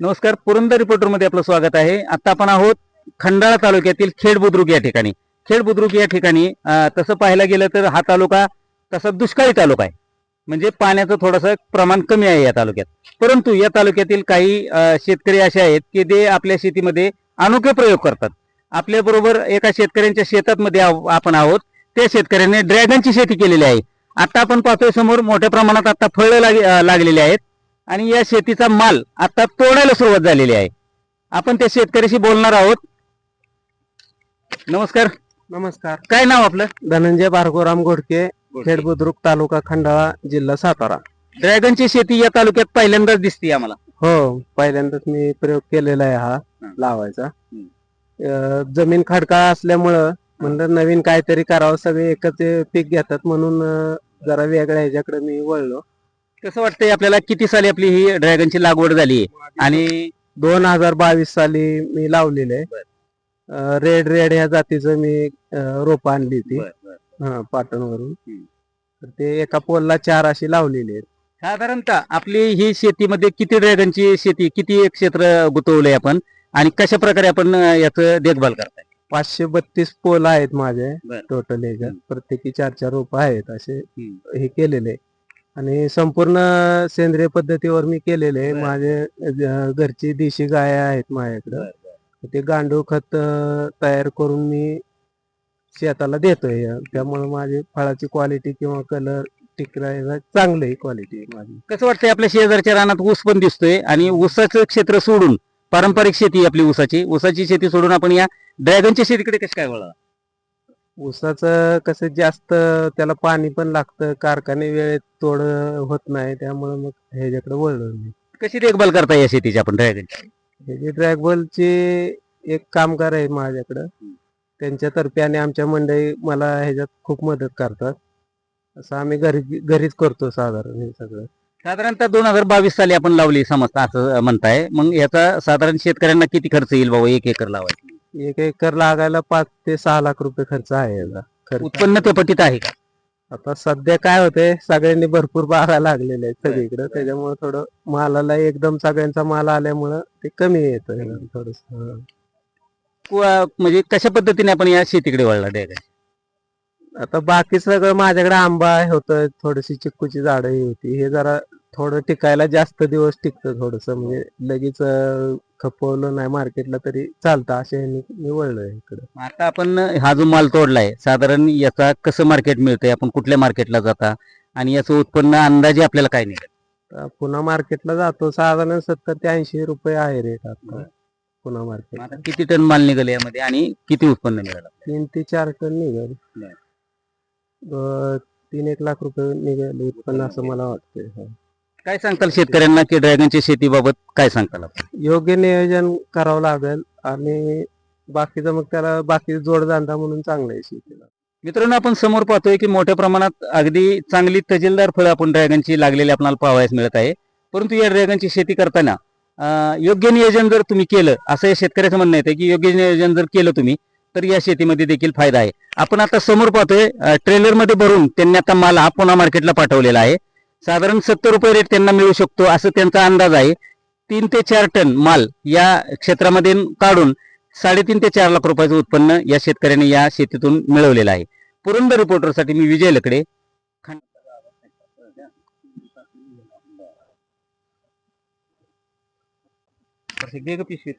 नमस्कार पुरंदर रिपोर्टरमध्ये आपलं स्वागत आहे. आता आपण आहोत खंडाळा तालुक्यातील खेड बुद्रुक या ठिकाणी. खेड बुद्रुक या ठिकाणी तसं पाहायला गेलं तर हा तालुका तसा दुष्काळी तालुका आहे. म्हणजे पाण्याचं थोडंसं प्रमाण कमी आहे या तालुक्यात. परंतु या तालुक्यातील काही शेतकरी असे आहेत की ते आपल्या शेतीमध्ये अनोखे प्रयोग करतात. आपल्या बरोबर एका शेतकऱ्यांच्या शेतात मध्ये आपण आहोत. त्या शेतकऱ्याने ड्रॅगनची शेती केलेली आहे. आता आपण पाहतोय समोर मोठ्या प्रमाणात आता फळं लागलेली आहेत. आणि या शेतीचा माल आता तोडायला सुरुवात झालेली आहे. आपण त्या शेतकऱ्याशी बोलणार आहोत. नमस्कार. नमस्कार. काय नाव आपलं? धनंजय भार्गोराम घोडके खेड बुद्रुक तालुका खंडाळा जिल्हा सातारा. ड्रॅगनची शेती या तालुक्यात पहिल्यांदाच दिसते आम्हाला. हो पहिल्यांदाच मी प्रयोग केलेला आहे हा. लावायचा. अं, जमीन खडकाळ असल्यामुळं म्हणलं नवीन काहीतरी करावं सगळे एकच पीक घेतात म्हणून अं, जरा वेगळ्या ह्याच्याकडे मी वळलो. कसं वाटतंय आपल्याला? किती साली आपली ही ड्रॅगनची लागवड झाली? आहे आणि दोन हजार बावीस साली मी लावलेले रेड रेड ह्या जातीचं मी रोप आणली होती. हा पाटणवरून. हं. तर ते एका पोलला चार अशी लावलेली आहेत. साधारणतः आपली ही शेतीमध्ये किती ड्रॅगनची शेती किती क्षेत्र गुंतवलंय आपण? आणि कशा प्रकारे आपण याचं देखभाल करताय? पाचशे बत्तीस पोल आहेत माझे. टोटल. प्रत्येकी चार चार रोप आहेत असे. हे केलेले. आणि संपूर्ण सेंद्रिय पद्धतीवर मी केलेले बर. माझे घरची देशी गाय आहेत माझ्याकडे. ते गांडूळ खत तयार करून मी शेताला देतोय. त्यामुळे माझी फळाची क्वालिटी किंवा कलर टिकरायला चांगली क्वालिटी माझी. कसं वाटतंय आपल्या शेजारच्या रानात ऊस पण दिसतोय आणि ऊसाचं क्षेत्र सोडून पारंपरिक शेती आहे आपली ऊसाची. ऊसाची शेती सोडून आपण या ड्रॅगनच्या शेतीकडे कसं काय वळला ऊसाचं कसं जास्त त्याला पाणी पण लागतं कारखाने वेळेत तोड होत नाही त्यामुळे मग ह्याच्याकडे वळलो मी कशी देखभाल करता या शेतीची आपण ड्रॅगनची हे जे ड्रॅगबॉलचे एक कामगार आहे माझ्याकडं त्यांच्यातर्फे आणि आमच्या मंडळी मला ह्याच्यात खूप मदत करतात. असं आम्ही घरी घरीच करतो साधारण हे सगळं. साधारणतः दोन हजार बावीस साली आपण लावली समजता असं म्हणताय. मग याचा साधारण शेतकऱ्यांना किती खर्च येईल बाबा एक एकर लावायचा एक एकर लागायला पाच ते सहा लाख रुपये खर्च आहे खर्च उत्पन्न ते पटीत आहे का? आता सध्या काय होतंय सगळ्यांनी भरपूर बागा लागलेले आहेत सगळीकडे. त्याच्यामुळे थोडं मालाला एकदम सगळ्यांचा माल आल्यामुळं ते कमी येतं थोडस म्हणजे कशा पद्धतीने आपण या शेतीकडे वळला ड्रॅगन आता बाकी सगळं माझ्याकडे आंबा होतं थोडीशी चिक्कूची झाडं होती. हे जरा थोडं टिकायला जास्त दिवस टिकतं थोडस. म्हणजे लगेच अं, खपवलं नाही मार्केटला तरी चालतं असे ह्यानी मी वळलोय इकडे. आता आपण हा जो माल तोडलाय साधारण याचा कसं मार्केट मिळतंय? आपण कुठल्या मार्केटला जाता? आणि याचं उत्पन्न अंदाजे आपल्याला काय निघेल? पुन्हा मार्केटला जातो. साधारण सत्तर ते ऐंशी रुपये आहे रेट आता. पुन्हा मार्केट आता किती टन माल निघेल यामध्ये? आणि किती उत्पन्न मिळालं तीन ते चार टन निघेल. बर. अं, तीन एक लाख रुपये निघेल उत्पन्न असं मला वाटतंय. हो. काय सांगताल शेतकऱ्यांना की ड्रॅगनच्या शेतीबाबत काय सांगताल आपण? योग्य नियोजन करावं लागेल आणि बाकीचं मग त्याला बाकी जोडधंदा म्हणून चांगलं आहे शेतीला. मित्रांनो आपण समोर पाहतोय की मोठ्या प्रमाणात अगदी चांगली तजेलदार फळं आपण ड्रॅगनची लागलेली आपल्याला पाहावयास मिळत आहे. परंतु या ड्रॅगनची शेती करताना अं, योग्य नियोजन जर तुम्ही केलं असं या शेतकऱ्याचं म्हणणं येतं की योग्य नियोजन जर केलं तुम्ही तर या शेतीमध्ये देखील फायदा आहे. आपण आता समोर पाहतोय ट्रेलरमध्ये भरून त्यांनी आता माल हा पुन्हा मार्केटला पाठवलेला आहे. साधारण सत्तर रुपये रेट त्यांना मिळू शकतो असं त्यांचा अंदाज आहे. तीन ते चार टन माल या क्षेत्रामध्ये काढून साडेतीन ते चार लाख रुपयाचं उत्पन्न या शेतकऱ्याने या शेतीतून मिळवलेलं आहे. पुरंदर रिपोर्टरसाठी मी विजय लकडे. पिशवी